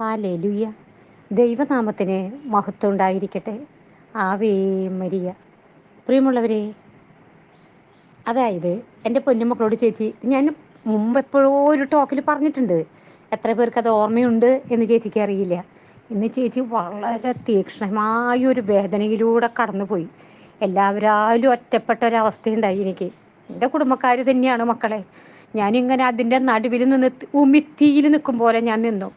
Hallelujah ദൈവനാമത്തിന് മഹത്വം ഉണ്ടായിരിക്കട്ടെ ആവേ മരിയ. പ്രിയമുള്ളവരെ അതായത് എന്റെ പൊന്നുമക്കളോട് ചേച്ചി ഞാൻ മുമ്പ് എപ്പോഴോ ഒരു ടോക്കിൽ പറഞ്ഞിട്ടുണ്ട്. എത്ര പേർക്ക് അത് ഓർമ്മയുണ്ട് എന്ന് ചേച്ചിക്ക് അറിയില്ല. ഇന്ന് ചേച്ചി വളരെ തീക്ഷ്ണമായ ഒരു വേദനയിലൂടെ കടന്നുപോയി. എല്ലാവരാലും ഒറ്റപ്പെട്ട ഒരവസ്ഥയുണ്ടായി എനിക്ക്. എന്റെ കുടുംബക്കാർ തന്നെയാണ് മക്കളെ. ഞാനിങ്ങനെ അതിന്റെ നടുവിൽ നിന്ന് ഉമിത്തിയിൽ നിൽക്കും പോലെ ഞാൻ നിന്നു.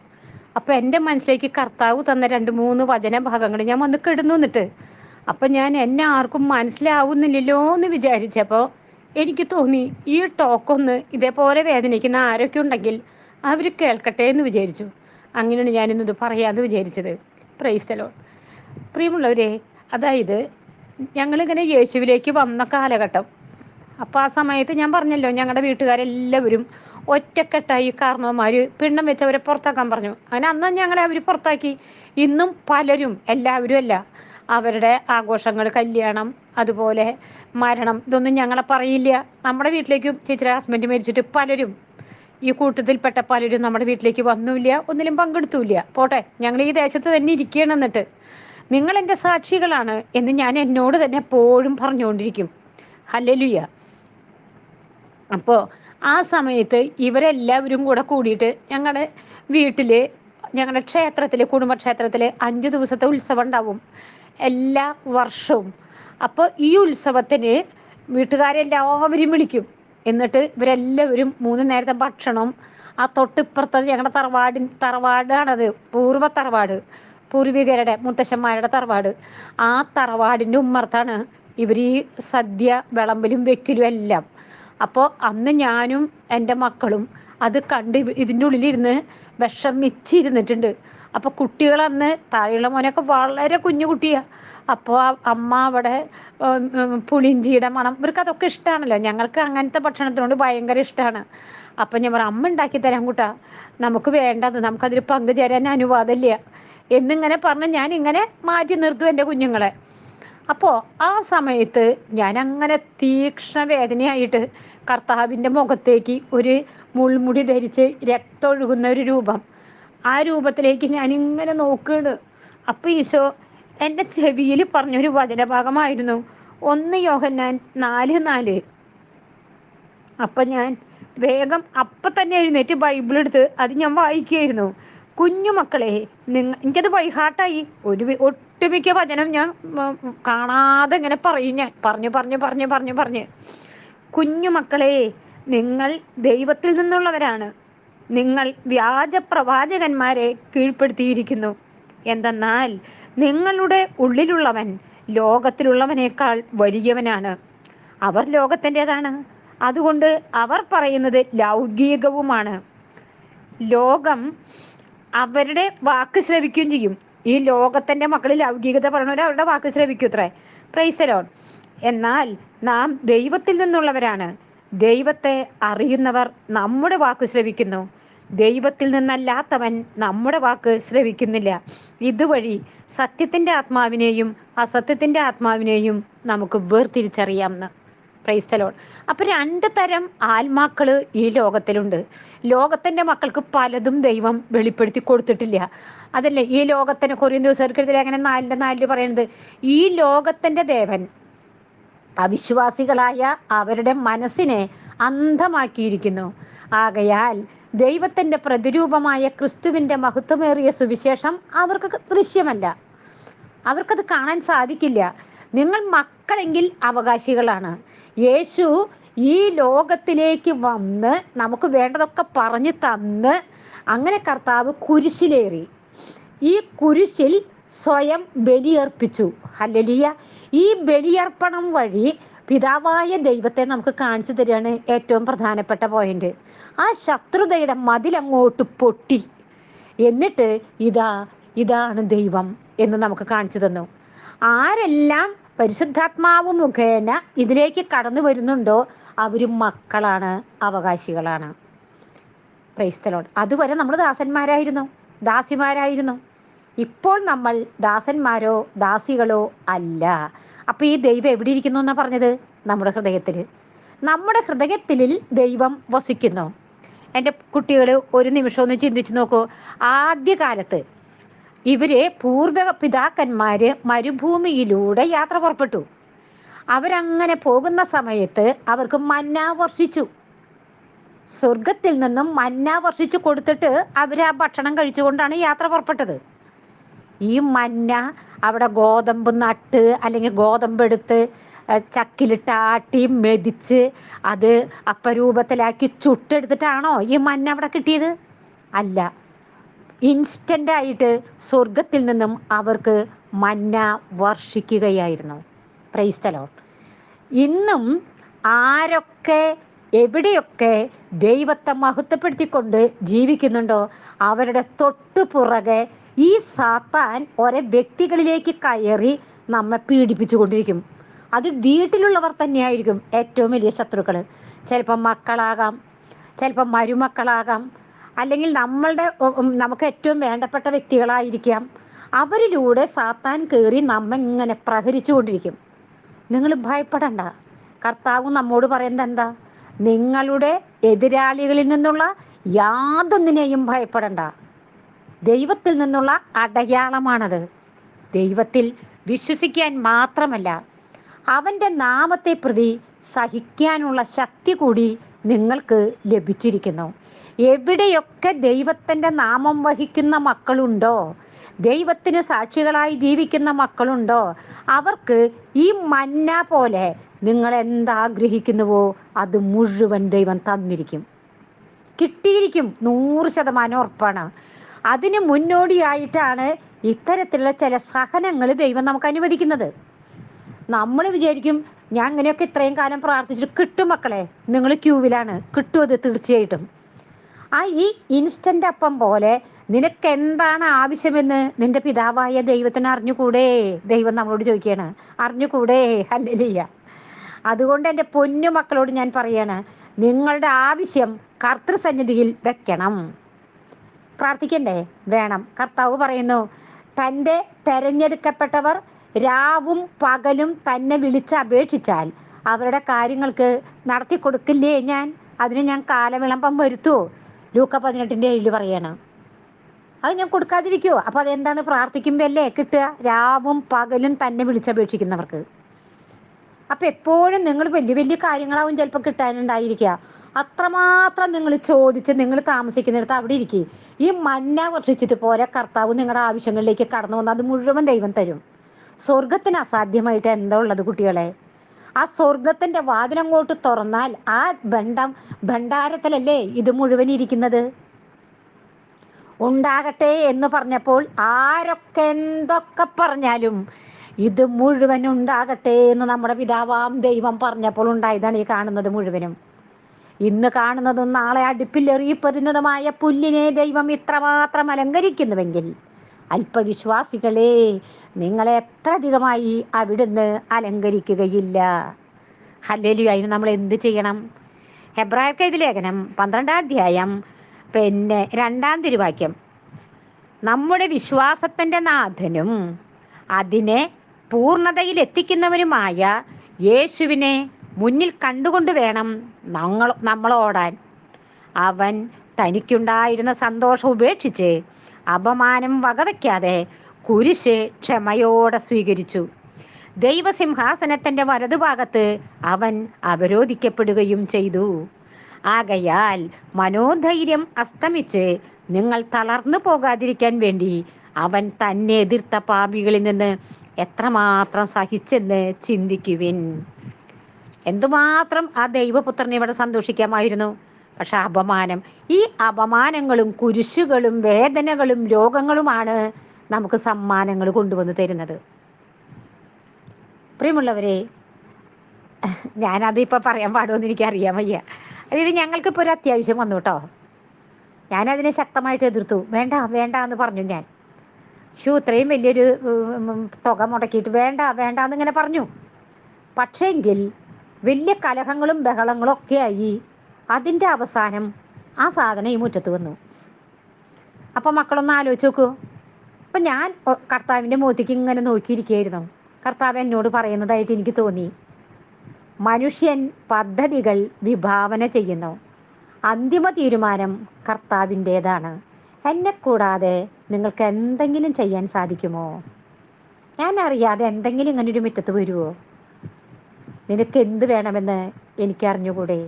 അപ്പോൾ എന്റെ മനസ്സിലേക്ക് കർത്താവ് തന്ന രണ്ട് മൂന്ന് വചന ഭാഗങ്ങൾ ഞാൻ വന്ന് കിടന്നു എന്നിട്ട് അപ്പം ഞാൻ എന്നെ ആർക്കും മനസ്സിലാവുന്നില്ലല്ലോ എന്ന് വിചാരിച്ചപ്പോൾ എനിക്ക് തോന്നി ഈ ടോക്കൊന്ന് ഇതേപോലെ വേദനിക്കുന്ന ആരൊക്കെ ഉണ്ടെങ്കിൽ അവർ കേൾക്കട്ടെ എന്ന് വിചാരിച്ചു. അങ്ങനെയാണ് ഞാനിന്നത് പറയാമെന്ന് വിചാരിച്ചത്. പ്രൈസ്തലോ പ്രിയമുള്ളവരെ അതായത് ഞങ്ങളിങ്ങനെ യേശുവിലേക്ക് വന്ന കാലഘട്ടം അപ്പോൾ ആ സമയത്ത് ഞാൻ പറഞ്ഞല്ലോ ഞങ്ങളുടെ വീട്ടുകാരെല്ലാവരും ഒറ്റക്കെട്ടായി കാരണവന്മാർ പിണ്ണം വെച്ചവരെ പുറത്താക്കാൻ പറഞ്ഞു. അങ്ങനെ അന്ന് ഞങ്ങളെ അവർ പുറത്താക്കി. ഇന്നും പലരും എല്ലാവരും അല്ല അവരുടെ ആഘോഷങ്ങൾ കല്യാണം അതുപോലെ മരണം ഇതൊന്നും ഞങ്ങളെ പറയില്ല. നമ്മുടെ വീട്ടിലേക്കും ചേച്ചിയുടെ ഹസ്ബൻഡ് മരിച്ചിട്ട് പലരും ഈ കൂട്ടത്തിൽപ്പെട്ട പലരും നമ്മുടെ വീട്ടിലേക്ക് വന്നുമില്ല ഒന്നിലും പങ്കെടുത്തുമില്ല പോട്ടെ ഞങ്ങൾ ഈ ദേശത്ത് തന്നെ ഇരിക്കുകയാണ് എന്നിട്ട്. നിങ്ങൾ എന്റെ സാക്ഷികളാണ് എന്ന് ഞാൻ എന്നോട് തന്നെ എപ്പോഴും പറഞ്ഞുകൊണ്ടിരിക്കും. ഹല്ലലുയ്യ. അപ്പോൾ ആ സമയത്ത് ഇവരെല്ലാവരും കൂടെ കൂടിയിട്ട് ഞങ്ങളുടെ വീട്ടിൽ ഞങ്ങളുടെ ക്ഷേത്രത്തിൽ കുടുംബക്ഷേത്രത്തിൽ അഞ്ച് ദിവസത്തെ ഉത്സവം ഉണ്ടാവും. എല്ലാ വർഷവും. അപ്പോൾ ഈ ഉത്സവത്തിന് വീട്ടുകാരെല്ലാവരും വിളിക്കും. എന്നിട്ട് ഇവരെല്ലാവരും മൂന്ന് നേരത്തെ ഭക്ഷണം ആ തൊട്ടിപ്പുറത്തെ ഞങ്ങളുടെ തറവാടിൻ തറവാടാണത് പൂർവ തറവാട് പൂർവികരുടെ മുത്തശ്ശന്മാരുടെ തറവാട്. ആ തറവാടിന്റെ ഉമ്മർത്താണ് ഇവർ ഈ സദ്യ വിളമ്പലും വെക്കലും എല്ലാം. അപ്പോൾ അന്ന് ഞാനും എന്റെ മക്കളും അത് കണ്ട് ഇതിന്റെ ഉള്ളിലിരുന്ന് വിഷമിച്ചിരുന്നിട്ടുണ്ട്. അപ്പോൾ കുട്ടികൾ അന്ന് താഴെയുള്ള മോനൊക്കെ വളരെ കുഞ്ഞു കുട്ടിയാ. അപ്പോൾ അമ്മ അവിടെ പുളിഞ്ചിയുടെ മണം ഇവർക്ക് അതൊക്കെ ഇഷ്ടമാണല്ലോ ഞങ്ങൾക്ക് അങ്ങനത്തെ ഭക്ഷണത്തിനോട് ഭയങ്കര ഇഷ്ടമാണ് അപ്പം ഞാൻ പറ അമ്മ ഉണ്ടാക്കി തരാൻ കൂട്ടാ. നമുക്ക് വേണ്ടത് നമുക്കതിൽ പങ്കുചേരാൻ അനുവാദമില്ല. എന്നിങ്ങനെ പറഞ്ഞ് ഞാൻ ഇങ്ങനെ മാറ്റി നിർത്തും എന്റെ കുഞ്ഞുങ്ങളെ. അപ്പോൾ ആ സമയത്ത് ഞാൻ അങ്ങനെ തീക്ഷ്ണ വേദനയായിട്ട് കർത്താവിന്റെ മുഖത്തേക്ക് ഒരു മുൾമുടി ധരിച്ച് രക്തമൊഴുകുന്ന ഒരു രൂപം. ആ രൂപത്തിലേക്ക് ഞാനിങ്ങനെ നോക്കുകയാണ്. അപ്പോൾ ഈശോ എന്റെ ചെവിയിൽ പറഞ്ഞൊരു വചനഭാഗമായിരുന്നു. ഒന്ന് യോഹന്നാൻ നാല് നാല്. അപ്പം ഞാൻ വേഗം അപ്പം തന്നെ എഴുന്നേറ്റ് ബൈബിൾ എടുത്ത് അത് ഞാൻ വായിക്കുകയായിരുന്നു. കുഞ്ഞു മക്കളെ നിങ്ങ എനിക്കത് വൈഹാട്ടായി ഒരു ഒട്ടുമിക്ക വചനം ഞാൻ കാണാതെ ഇങ്ങനെ പറയും ഞാൻ. പറഞ്ഞു പറഞ്ഞു പറഞ്ഞു പറഞ്ഞു പറഞ്ഞ്. കുഞ്ഞു മക്കളെ നിങ്ങൾ ദൈവത്തിൽ നിന്നുള്ളവരാണ്. നിങ്ങൾ വ്യാജ പ്രവാചകന്മാരെ കീഴ്പ്പെടുത്തിയിരിക്കുന്നു. എന്തെന്നാൽ നിങ്ങളുടെ ഉള്ളിലുള്ളവൻ ലോകത്തിലുള്ളവനേക്കാൾ വലിയവനാണ്. അവർ ലോകത്തിന്റെതാണ്. അതുകൊണ്ട് അവർ പറയുന്നത് ലൗകികവുമാണ്. ലോകം അവരുടെ വാക്ക് ശ്രവിക്കുകയും ചെയ്യും. ഈ ലോകത്തിന്റെ മക്കളിൽ ലൗകികത പറഞ്ഞവർ അവരുടെ വാക്ക് ശ്രവിക്കൂത്രേ പ്രൈസലോൺ എന്നാൽ നാം ദൈവത്തിൽ നിന്നുള്ളവരാണ്. ദൈവത്തെ അറിയുന്നവർ നമ്മുടെ വാക്ക് ശ്രവിക്കുന്നു. ദൈവത്തിൽ നിന്നല്ലാത്തവൻ നമ്മുടെ വാക്ക് ശ്രവിക്കുന്നില്ല. ഇതുവഴി സത്യത്തിന്റെ ആത്മാവിനെയും അസത്യത്തിന്റെ ആത്മാവിനെയും നമുക്ക് വേർതിരിച്ചറിയാമെന്ന് പ്രൈസ്തലോൺ അപ്പോൾ രണ്ട് തരം ആത്മാക്കൾ ഈ ലോകത്തിലുണ്ട്. ലോകത്തിന്റെ മക്കൾക്ക് പലതും ദൈവം വെളിപ്പെടുത്തി കൊടുത്തിട്ടില്ല. അതല്ലേ ഈ ലോകത്തിന് കുറേ ദിവസം അങ്ങനെ നാലിന്റെ നാലിൽ പറയുന്നത് ഈ ലോകത്തിന്റെ ദേവൻ അവിശ്വാസികളായ അവരുടെ മനസ്സിനെ അന്ധമാക്കിയിരിക്കുന്നു. ആകയാൽ ദൈവത്തിന്റെ പ്രതിരൂപമായ ക്രിസ്തുവിന്റെ മഹത്വമേറിയ സുവിശേഷം അവർക്ക് ദൃശ്യമല്ല. അവർക്കത് കാണാൻ സാധിക്കില്ല. നിങ്ങൾ മക്കളെങ്കിൽ അവകാശികളാണ്. യേശു ഈ ലോകത്തിലേക്ക് വന്ന് നമുക്ക് വേണ്ടതൊക്കെ പറഞ്ഞു തന്ന് അങ്ങനെ കർത്താവ് കുരിശിലേറി. ഈ കുരിശിൽ സ്വയം ബലിയർപ്പിച്ചു. ഹല്ലലിയ. ഈ ബലിയർപ്പണം വഴി പിതാവായ ദൈവത്തെ നമുക്ക് കാണിച്ചു തരികയാണ് ഏറ്റവും പ്രധാനപ്പെട്ട പോയിന്റ്. ആ ശത്രുതയുടെ മതിലങ്ങോട്ട് പൊട്ടി. എന്നിട്ട് ഇതാ ഇതാണ് ദൈവം എന്ന് നമുക്ക് കാണിച്ചു തന്നു. ആരെല്ലാം പരിശുദ്ധാത്മാവ് മുഖേന ഇതിലേക്ക് കടന്നു വരുന്നുണ്ടോ അവരും മക്കളാണ് അവകാശികളാണ്. ക്രൈസ്തലോട് അതുവരെ നമ്മൾ ദാസന്മാരായിരുന്നു ദാസിമാരായിരുന്നു. ഇപ്പോൾ നമ്മൾ ദാസന്മാരോ ദാസികളോ അല്ല. അപ്പോൾ ഈ ദൈവം എവിടെ ഇരിക്കുന്നു എന്നാണ് പറഞ്ഞത്? നമ്മുടെ ഹൃദയത്തിൽ. നമ്മുടെ ഹൃദയത്തിൽ ദൈവം വസിക്കുന്നു. എന്റെ കുട്ടികൾ ഒരു നിമിഷം ഒന്ന് ചിന്തിച്ച് നോക്കൂ. ആദ്യകാലത്ത് ഇവർ പൂർവ പിതാക്കന്മാര് മരുഭൂമിയിലൂടെ യാത്ര പുറപ്പെട്ടു. അവരങ്ങനെ പോകുന്ന സമയത്ത് അവർക്ക് മന്ന വർഷിച്ചു. സ്വർഗത്തിൽ നിന്നും മന്ന വർഷിച്ചു കൊടുത്തിട്ട് അവർ ആ ഭക്ഷണം കഴിച്ചുകൊണ്ടാണ് യാത്ര പുറപ്പെട്ടത്. ഈ മന്ന അവിടെ ഗോതമ്പ് നട്ട് അല്ലെങ്കിൽ ഗോതമ്പ് എടുത്ത് ചക്കിലിട്ട് ആട്ടി മെതിച്ച് അത് അപ്പരൂപത്തിലാക്കി ചുട്ടെടുത്തിട്ടാണോ ഈ മന്ന അവിടെ കിട്ടിയത്? അല്ല. ഇൻസ്റ്റന്റ് ആയിട്ട് സ്വർഗത്തിൽ നിന്നും അവർക്ക് മന്ന വർഷിക്കുകയായിരുന്നു. പ്രൈസ്തലോ ഇന്നും ആരൊക്കെ എവിടെയൊക്കെ ദൈവത്തെ മഹത്വപ്പെടുത്തിക്കൊണ്ട് ജീവിക്കുന്നുണ്ടോ അവരുടെ തൊട്ടു പുറകെ ഈ സാത്താൻ ഓരോ വ്യക്തികളിലേക്ക് കയറി നമ്മെ പീഡിപ്പിച്ചു കൊണ്ടിരിക്കും അത് വീട്ടിലുള്ളവർ തന്നെയായിരിക്കും ഏറ്റവും വലിയ ശത്രുക്കൾ ചിലപ്പം മക്കളാകാം ചിലപ്പം മരുമക്കളാകാം അല്ലെങ്കിൽ നമ്മളുടെ നമുക്ക് ഏറ്റവും വേണ്ടപ്പെട്ട വ്യക്തികളായിരിക്കാം. അവരിലൂടെ സാത്താൻ കയറി നമ്മ ഇങ്ങനെ പ്രഹരിച്ചു കൊണ്ടിരിക്കും നിങ്ങൾ ഭയപ്പെടണ്ട. കർത്താവ് നമ്മോട് പറയുന്നത് എന്താ? നിങ്ങളുടെ എതിരാളികളിൽ നിന്നുള്ള യാതൊന്നിനെയും ഭയപ്പെടണ്ട. ദൈവത്തിൽ നിന്നുള്ള അടയാളമാണത്. ദൈവത്തിൽ വിശ്വസിക്കാൻ മാത്രമല്ല അവന്റെ നാമത്തെ പ്രതി സഹിക്കാനുള്ള ശക്തി കൂടി നിങ്ങൾക്ക് ലഭിച്ചിരിക്കുന്നു. എവിടെയൊക്കെ ദൈവത്തിന്റെ നാമം വഹിക്കുന്ന മക്കളുണ്ടോ ദൈവത്തിന് സാക്ഷികളായി ജീവിക്കുന്ന മക്കളുണ്ടോ അവർക്ക് ഈ മന്ന പോലെ നിങ്ങൾ എന്താഗ്രഹിക്കുന്നുവോ അത് മുഴുവൻ ദൈവം തന്നിരിക്കും. കിട്ടിയിരിക്കും നൂറ് ശതമാനം ഉറപ്പാണ്. അതിന് മുന്നോടിയായിട്ടാണ് ഇത്തരത്തിലുള്ള ചില സഹനങ്ങൾ ദൈവം നമുക്ക് അനുവദിക്കുന്നത്. നമ്മൾ വിചാരിക്കും ഞാൻ അങ്ങനെയൊക്കെ ഇത്രയും കാലം പ്രാർത്ഥിച്ചിട്ട് കിട്ടും മക്കളെ. നിങ്ങൾ ക്യൂവിലാണ്. കിട്ടും അത് തീർച്ചയായിട്ടും. ആ ഈ ഇൻസ്റ്റന്റ് അപ്പം പോലെ നിനക്ക് എന്താണ് ആവശ്യമെന്ന് നിന്റെ പിതാവായ ദൈവത്തിന് അറിഞ്ഞുകൂടെ? ദൈവം നമ്മളോട് ചോദിക്കുകയാണ്. അറിഞ്ഞുകൂടെ? അല്ലല്ല അതുകൊണ്ട് എന്റെ പൊന്നു മക്കളോട് ഞാൻ പറയാണ് നിങ്ങളുടെ ആവശ്യം കർത്തൃസന്നിധിയിൽ വെക്കണം. പ്രാർത്ഥിക്കണ്ടേ? വേണം. കർത്താവ് പറയുന്നു തന്റെ തെരഞ്ഞെടുക്കപ്പെട്ടവർ രാവും പകലും തന്നെ വിളിച്ച് അപേക്ഷിച്ചാൽ അവരുടെ കാര്യങ്ങൾക്ക് നടത്തി കൊടുക്കില്ലേ ഞാൻ? അതിന് ഞാൻ കാലവിളംബം വരുത്തുമോ ലൂക്ക പതിനെട്ടിന്റെ ഏഴിൽ പറയണം. അത് ഞാൻ കൊടുക്കാതിരിക്കുമോ അപ്പോൾ അതെന്താണ്? പ്രാർത്ഥിക്കുമ്പോൾ അല്ലേ കിട്ടുക? രാവും പകലും തന്നെ വിളിച്ചപേക്ഷിക്കുന്നവർക്ക് അപ്പം എപ്പോഴും നിങ്ങൾ വലിയ വലിയ കാര്യങ്ങളാവും ചിലപ്പോൾ കിട്ടാനുണ്ടായിരിക്കുക. അത്രമാത്രം നിങ്ങൾ ചോദിച്ച് നിങ്ങൾ താമസിക്കുന്നിടത്ത് അവിടെ ഇരിക്കുക ഈ മന്ന വർഷിച്ചിട്ട് പോലെ കർത്താവ് നിങ്ങളുടെ ആവശ്യങ്ങളിലേക്ക് കടന്നു വന്ന് അത് മുഴുവൻ ദൈവം തരും. സ്വർഗത്തിന് അസാധ്യമായിട്ട് എന്താ ഉള്ളത് കുട്ടികളെ? ആ സ്വർഗത്തിന്റെ വാതിലങ്ങോട്ട് തുറന്നാൽ ആ ബണ്ടം ഭണ്ഡാരത്തിലല്ലേ ഇത് മുഴുവൻ ഇരിക്കുന്നത്? ഉണ്ടാകട്ടെ എന്ന് പറഞ്ഞപ്പോൾ ആരൊക്കെ എന്തൊക്കെ പറഞ്ഞാലും ഇത് മുഴുവൻ ഉണ്ടാകട്ടെ എന്ന് നമ്മുടെ പിതാവാം ദൈവം പറഞ്ഞപ്പോൾ ഉണ്ടായതാണ് ഈ കാണുന്നത് മുഴുവനും. ഇന്ന് കാണുന്നതും നാളെ അടുപ്പിലെറിയപ്പെടുന്നതുമായ പുല്ലിനെ ദൈവം ഇത്രമാത്രം അലങ്കരിക്കുന്നുവെങ്കിൽ അല്പവിശ്വാസികളെ നിങ്ങളെ എത്ര അധികമായി അവിടുന്ന് അലങ്കരിക്കുകയില്ല. ഹല്ലേലു അതിന് നമ്മൾ എന്ത് ചെയ്യണം? ഹെബ്രായർക്ക് ഇത് ലേഖനം പന്ത്രണ്ടാം അധ്യായം പിന്നെ രണ്ടാം തിരുവാക്യം. നമ്മുടെ വിശ്വാസത്തിന്റെ നാഥനും അതിനെ പൂർണതയിൽ എത്തിക്കുന്നവനുമായ യേശുവിനെ മുന്നിൽ കണ്ടുകൊണ്ട് വേണം നമ്മൾ ഓടാൻ. അവൻ തനിക്കുണ്ടായിരുന്ന സന്തോഷം ഉപേക്ഷിച്ച് അപമാനം വകവയ്ക്കാതെ കുരിശ് ക്ഷമയോടെ സ്വീകരിച്ചു. ദൈവസിംഹാസനത്തിന്റെ വലതുഭാഗത്ത് അവൻ അവരോധിക്കപ്പെടുകയും ചെയ്തു. ആകയാൽ മനോധൈര്യം അസ്തമിച്ച് നിങ്ങൾ തളർന്നു പോകാതിരിക്കാൻ വേണ്ടി അവൻ തന്നെ എതിർത്ത പാപികളിൽ നിന്ന് എത്രമാത്രം സഹിച്ചെന്ന് ചിന്തിക്കുവിൻ. എന്തുമാത്രം ആ ദൈവപുത്രനെ ഇവിടെ സന്തോഷിക്കാമായിരുന്നു? പക്ഷെ അപമാനം. ഈ അപമാനങ്ങളും കുരിശുകളും വേദനകളും രോഗങ്ങളുമാണ് നമുക്ക് സമ്മാനങ്ങൾ കൊണ്ടുവന്ന് തരുന്നത്. പ്രിയമുള്ളവരെ ഞാനതിപ്പോൾ പറയാൻ പാടുമെന്ന് എനിക്ക് അറിയാൻ വയ്യ. അതായത് ഞങ്ങൾക്കിപ്പോൾ ഒരു അത്യാവശ്യം വന്നു കേട്ടോ. ഞാനതിനെ ശക്തമായിട്ട് എതിർത്തു. വേണ്ട വേണ്ട എന്ന് പറഞ്ഞു ഞാൻ. ഷൂ ഇത്രയും വലിയൊരു തുക മുടക്കിയിട്ട് വേണ്ട വേണ്ട എന്നിങ്ങനെ പറഞ്ഞു. പക്ഷേങ്കിൽ വലിയ കലഹങ്ങളും ബഹളങ്ങളും ഒക്കെ ആയി അതിന്റെ അവസാനം ആ സാധനം ഈ മുറ്റത്ത് വന്നു. അപ്പോൾ മക്കളൊന്ന് ആലോചിച്ച് നോക്കൂ. അപ്പം ഞാൻ കർത്താവിന്റെ മുഖത്തേക്ക് ഇങ്ങനെ നോക്കിയിരിക്കുകയായിരുന്നു. കർത്താവ് എന്നോട് പറയുന്നതായിട്ട് എനിക്ക് തോന്നി. മനുഷ്യൻ പദ്ധതികൾ വിഭാവന ചെയ്യുന്നു. അന്തിമ തീരുമാനം കർത്താവിന്റേതാണ് എന്നെ കൂടാതെ നിങ്ങൾക്ക് എന്തെങ്കിലും ചെയ്യാൻ സാധിക്കുമോ? ഞാൻ അറിയാതെ എന്തെങ്കിലും ഇങ്ങനെ ഒരു മുറ്റത്ത് വരുമോ നിനക്ക് എന്ത് വേണമെന്ന് എനിക്ക് അറിഞ്ഞുകൂടെ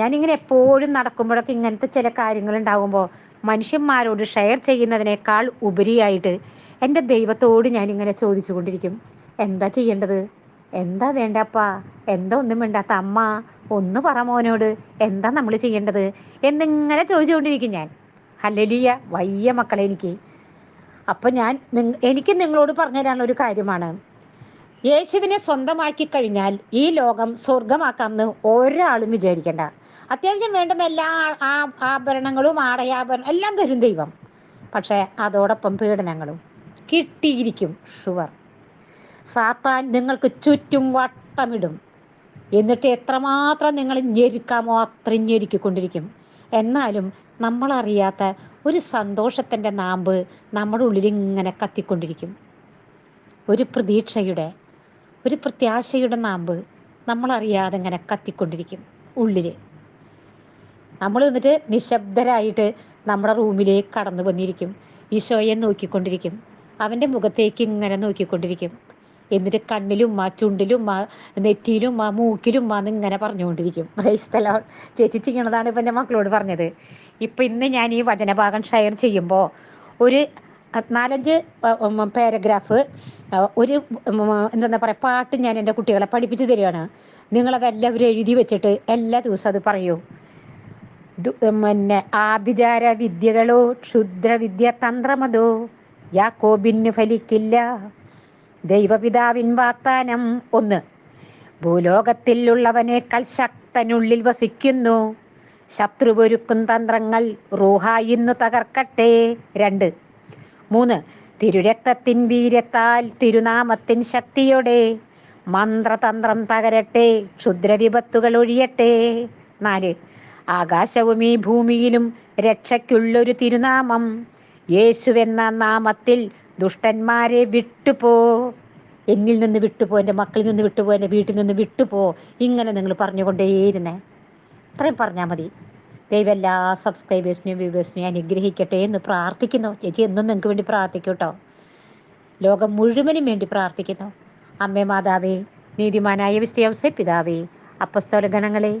ഞാനിങ്ങനെ എപ്പോഴും നടക്കുമ്പോഴൊക്കെ ഇങ്ങനത്തെ ചില കാര്യങ്ങൾ ഉണ്ടാകുമ്പോൾ മനുഷ്യന്മാരോട് ഷെയർ ചെയ്യുന്നതിനേക്കാൾ ഉപരിയായിട്ട് എന്റെ ദൈവത്തോട് ഞാനിങ്ങനെ ചോദിച്ചു കൊണ്ടിരിക്കും എന്താ ചെയ്യേണ്ടത്? എന്താ വേണ്ടപ്പാ? എന്താ ഒന്നും വേണ്ടാത്ത അമ്മ? ഒന്ന് പറ മോനോട് എന്താ നമ്മൾ ചെയ്യേണ്ടത്? എന്നിങ്ങനെ ചോദിച്ചുകൊണ്ടിരിക്കും ഞാൻ. ഹല്ലലിയ വയ്യ മക്കളെ എനിക്ക്. അപ്പം ഞാൻ എനിക്ക് നിങ്ങളോട് പറഞ്ഞു തരാനുള്ള ഒരു കാര്യമാണ്. യേശുവിനെ സ്വന്തമാക്കി കഴിഞ്ഞാൽ ഈ ലോകം സ്വർഗമാക്കാമെന്ന് ഒരാളും വിചാരിക്കേണ്ട. അത്യാവശ്യം വേണ്ടുന്ന എല്ലാ ആ ആഭരണങ്ങളും ആടയാഭരണം എല്ലാം തരും ദൈവം. പക്ഷേ അതോടൊപ്പം പീഡനങ്ങളും. കിട്ടിയിരിക്കും ഷുവർ. സാത്താൻ നിങ്ങൾക്ക് ചുറ്റും വട്ടമിടും. എന്നിട്ട് എത്രമാത്രം നിങ്ങൾ ഞെരുക്കാമോ അത്രയും ഞെരുക്കിക്കൊണ്ടിരിക്കും. എന്നാലും നമ്മളറിയാത്ത ഒരു സന്തോഷത്തിന്റെ നാമ്പ് നമ്മുടെ ഉള്ളിൽ ഇങ്ങനെ കത്തിക്കൊണ്ടിരിക്കും. ഒരു പ്രതീക്ഷയുടെ ഒരു പ്രത്യാശയുടെ നാമ്പ് നമ്മളറിയാതെ ഇങ്ങനെ കത്തിക്കൊണ്ടിരിക്കും ഉള്ളിൽ നമ്മൾ എന്നിട്ട് നിശബ്ദരായിട്ട് നമ്മുടെ റൂമിലേക്ക് കടന്നു വന്നിരിക്കും. ഈശോയെ നോക്കിക്കൊണ്ടിരിക്കും. അവന്റെ മുഖത്തേക്ക് ഇങ്ങനെ നോക്കിക്കൊണ്ടിരിക്കും. എന്നിട്ട് കണ്ണിലും ആ ചുണ്ടിലും ആ നെറ്റിയിലും ആ മൂക്കിലും ആ ഇങ്ങനെ പറഞ്ഞുകൊണ്ടിരിക്കും. ക്രൈസ്തലോ ചേച്ചി ഇപ്പം എന്റെ മക്കളോട് പറഞ്ഞത്. ഇപ്പം ഇന്ന് ഞാൻ ഈ വചനഭാഗം ഷെയർ ചെയ്യുമ്പോൾ ഒരു നാലഞ്ച് പാരഗ്രാഫ് ഒരു എന്താ പറയുക പാട്ട് ഞാൻ എന്റെ കുട്ടികളെ പഠിപ്പിച്ച് തരികയാണ്. നിങ്ങളതെല്ലാവരും എഴുതി വെച്ചിട്ട് എല്ലാ ദിവസവും അത് പറയൂ. പിന്നെ ആഭിചാര വിദ്യകളോ ക്ഷുദ്രവിദ്യ തന്ത്രമതോ യാക്കോബിന് ഫലിക്കില്ല. ദൈവപിതാവിൻ വാഗ്ദാനം ഒന്ന്. ഭൂലോകത്തിലുള്ളവനേക്കാൾ ശക്തനുള്ളിൽ വസിക്കുന്നു. ശത്രുവൊരുക്കും തന്ത്രങ്ങൾ റൂഹായിന്നു തകർക്കട്ടെ. രണ്ട്. മൂന്ന്. തിരുരക്തത്തിൻ വീര്യത്താൽ തിരുനാമത്തിൻ ശക്തിയോടെ മന്ത്രതന്ത്രം തകരട്ടെ. ക്ഷുദ്രവിപത്തുകൾ ഒഴിയട്ടെ. നാല്. ആകാശവും ഈ ഭൂമിയിലും രക്ഷയ്ക്കുള്ളൊരു തിരുനാമം. യേശുവെന്ന നാമത്തിൽ ദുഷ്ടന്മാരെ വിട്ടുപോ. എന്നിൽ നിന്ന് വിട്ടുപോ എന്റെ മക്കളിൽ നിന്ന് വിട്ടുപോ എന്റെ വീട്ടിൽ നിന്ന് വിട്ടുപോ. ഇങ്ങനെ നിങ്ങൾ പറഞ്ഞുകൊണ്ടേയിരുന്നേ. ഇത്രയും പറഞ്ഞാൽ മതി. ദൈവം എല്ലാ സബ്സ്ക്രൈബേഴ്സിനെയും വ്യൂവേഴ്സിനെയും അനുഗ്രഹിക്കട്ടെ എന്ന് പ്രാർത്ഥിക്കുന്നു. ചേച്ചി എന്നും നിങ്ങൾക്ക് വേണ്ടി പ്രാർത്ഥിക്കൂട്ടോ ലോകം മുഴുവനും വേണ്ടി പ്രാർത്ഥിക്കുന്നു. അമ്മേ മാതാവേ നീതിമാനായ വിസ്തീയവസ പിതാവേ അപ്പസ്തോല ഗണങ്ങളെ